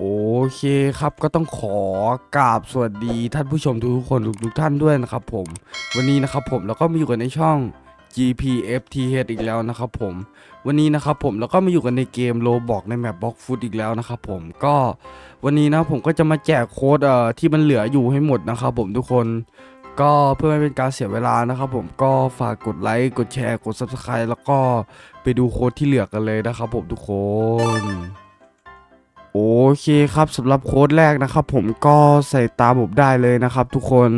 โอเคครับก็ต้องขอกราบสวัสดีท่านผู้ชมทุกคนทุกๆท่านด้วยนะครับผมวันนี้นะครับผมแล้วก็มาอยู่กันในช่อง GPFTH อีกแล้วนะครับผมวันนี้นะครับผมแล้วก็มาอยู่กันในเกมโลบอกในแมปบล็อกฟุตอีกแล้วนะครับผมก็วันนี้นะผมก็จะมาแจกโค้ดเอ่อที่มันเหลืออยู่ให้หมดนะครับผมทุกคนก็เพื่อไม่เป็นการเสียเวลานะครับผมก็ฝากกดไลค์กดแชร์กด Subscribe แล้วก็ไปดูโค้ดที่เหลือกันเลยนะครับผมทุกคน โอเคครับสำหรับโค้ดแรกนะครับ ผมก็ใส่ตามผมได้เลยนะครับ ทุกคน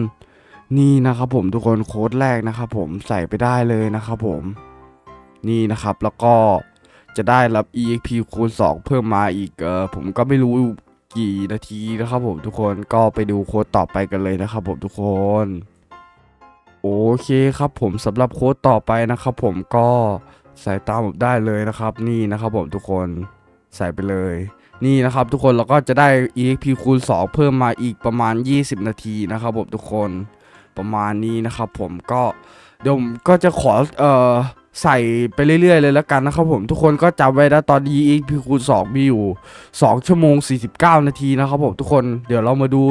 นี่นะครับผมทุกคนโค้ดแรกนะครับ ผมใส่ไปได้เลยนะครับผมนี่นะครับแล้วก็จะได้รับ EXP คูณ 2 เพิ่มมาอีกเออผมก็ไม่รู้กี่นาทีนะครับ ผมทุกคนก็ไปดูโค้ดต่อไปกันเลยนะครับ ผมทุกคนโอเคครับผมสำหรับโค้ดต่อไปนะครับ ผมก็ใส่ตามผมได้เลยนะครับ นี่นะครับผมทุกคน ใส่ไปเลย นี่นะครับทุกคนเราก็จะได้ EXP คูณ 2 เพิ่มมาอีกประมาณ 20 นาทีนะครับผมทุกคนประมาณนี้นะครับผมก็เดี๋ยวผมก็จะขอเอ่อใส่ไปเรื่อยๆ เลยแล้วกันนะครับผมทุกคนก็จำไว้นะตอนนี้ EXP คูณ2มีอยู่ 2 ชั่วโมง 49 นาทีนะครับผมทุกคนเดี๋ยวเรามาดู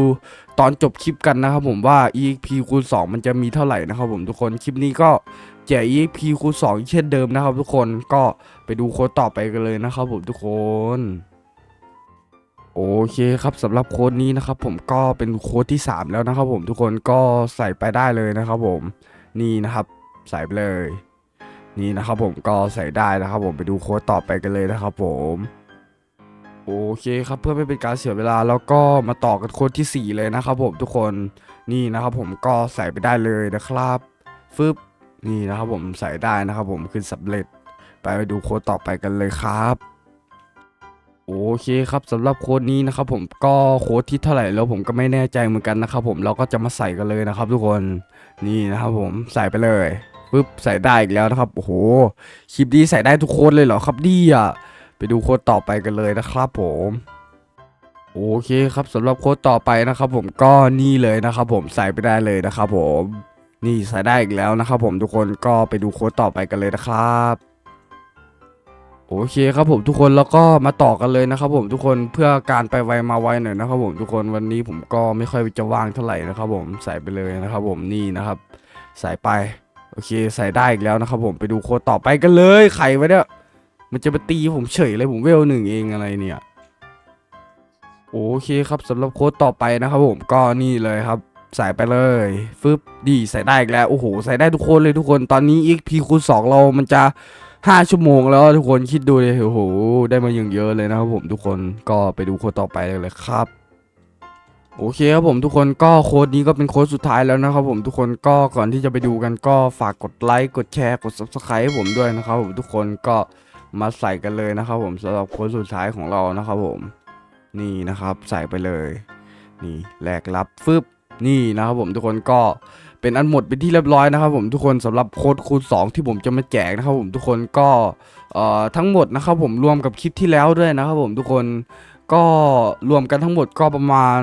ตอนจบคลิปกันนะครับผมว่า EXP คูณ2มันจะมีเท่าไหร่นะครับผมทุกคนคลิปนี้ก็ แจก EXP คูณ2เช่นเดิมนะครับทุกคนก็ไปดูโค้ดต่อไปกันเลยนะครับผมทุกคนโอเคครับสำหรับโค้ดนี้นะครับผมก็เป็นโค้ดที่ 3 แล้วนะครับผมทุกคนก็ใส่ไปได้เลยนะครับผมนี่นะครับใส่ไปเลย นี่นะครับผมก็ใส่ได้นะครับผมไปดูโค้ดต่อไปกันเลยนะครับผมโอเคครับเพื่อไม่เป็นการเสียเวลาแล้วก็มาต่อกันโค้ดที่ 4 เลยนะครับผมทุกคนนี่นะครับผมก็ใส่ไปได้เลยนะครับฟึบ นี่นะครับผมใส่ได้นะครับผมขึ้นสำเร็จไปดูโค้ดต่อไปกันเลยครับ โอเคครับสำหรับโค้ดนี้นะครับผมก็โค้ดที่เท่าไหร่แล้วผมก็ไม่แน่ใจเหมือนกันนะครับผมเราก็จะมาใส่กันเลยนะครับทุกคนนี่นะครับผมใส่ไปเลยปึ๊บใส่ได้อีกแล้วนะครับโอ้โหคลิปนี้ใส่ได้ทุกโค้ดเลยเหรอครับดีอะไปดูโค้ดต่อไปกันเลยนะครับผมโอเคครับสำหรับโค้ดต่อไปนะครับผมก็นี่เลยนะครับผมใส่ไปได้เลยนะครับผม นี่ใส่ได้อีกแล้วนะครับผมทุกคนก็ไปดูโค้ดต่อไปกันเลยนะครับโอเคครับผมทุกคนแล้วก็มาต่อกันเลยนะครับผมทุกคนเพื่อการไปไวมาไวหน่อยนะครับผมทุกคนวันนี้ผมก็ไม่ค่อยจะว่างเท่าไหร่นะครับผมใส่ไปเลยนะครับผมนี่นะครับใส่ไปโอเคใส่ได้อีกแล้วนะครับผมไปดูโค้ดต่อไปกันเลยใครวะเนี่ยมันจะมาตีผมเฉยเลยผมเวลหนึ่งเองอะไรเนี่ยโอเคครับสำหรับโค้ดต่อไปนะครับผมก็นี่เลยครับ ใส่ไปเลยฟึบดีใส่ได้อีกแล้ว โอ้โห ใส่ได้ทุกคนเลยทุกคนตอนนี้ XP คูณ2เรามันจะห้าชั่วโมงแล้วทุกคนคิดดูเลยโอ้โห ได้มาอย่างเยอะเลยนะครับผมทุกคนก็ไปดูโค้ดต่อไปเลยครับ โอเคครับผมทุกคนก็โค้ดนี้ก็เป็นโค้ดสุดท้ายแล้วนะครับผมทุกคนก็ก่อนที่จะไปดูกันก็ฝากกดไลค์กดแชร์กด subscribe ให้ผมด้วยนะครับผมทุกคนก็มาใส่กันเลยนะครับผมสำหรับโค้ดสุดท้ายของเรานะครับผม นี่นะครับใส่ไปเลย นี่แลกรับฟึบ นี่นะครับผมทุกคนก็เป็นอันหมดเป็นที่เรียบร้อยนะครับผมทุกคนสำหรับโค้ดคูณ2 ที่ผมจะมาแจกนะครับผมทุกคนก็เอ่อทั้งหมดนะครับผมรวมกับคลิปที่แล้วด้วยนะครับผมทุกคนก็รวมกันทั้งหมดก็ประมาณ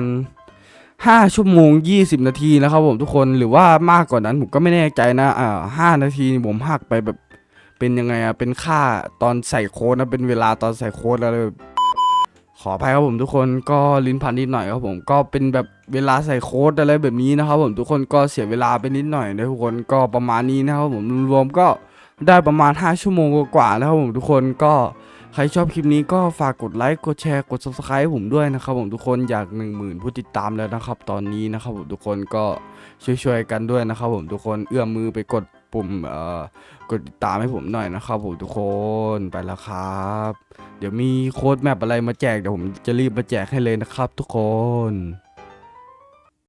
5 ชั่วโมง 20 นาทีนะครับผมทุกคนหรือว่ามากกว่านั้นผมก็ไม่แน่ใจนะอ่าห้านาทีผมหักไปแบบเป็นยังไงอะเป็นค่าตอนใส่โค้ดนะเป็นเวลาตอนใส่โค้ดแล้ว ขออภัยครับผมทุกคนก็ลิ้นพันนิดหน่อยครับผมก็เป็นแบบเวลาใส่โค้ดอะไรแบบนี้นะครับผมทุกคนก็เสียเวลาไปนิดหน่อยนะทุกคนก็ประมาณนี้นะครับผมรวมๆก็ได้ประมาณ 5 ชั่วโมงกว่าๆนะครับผมทุกคนก็ใครชอบคลิปนี้ก็ฝากกดไลค์กดแชร์กด subscribe ผมด้วยนะครับผมทุกคนอยาก 1 0,000 ผู้ติดตามแล้วนะครับ ตอนนี้นะครับผมทุกคนก็ช่วยๆกันด้วยนะครับผมทุกคนเอื้อมมือไปกด ปุ่มเอ่อกดติดตามให้ผมหน่อยนะครับผมทุกคนไปแล้วครับ เดี๋ยวมีโค้ดแมปอะไรมาแจกเดี๋ยวผมจะรีบมาแจกให้เลยนะครับ ทุกคน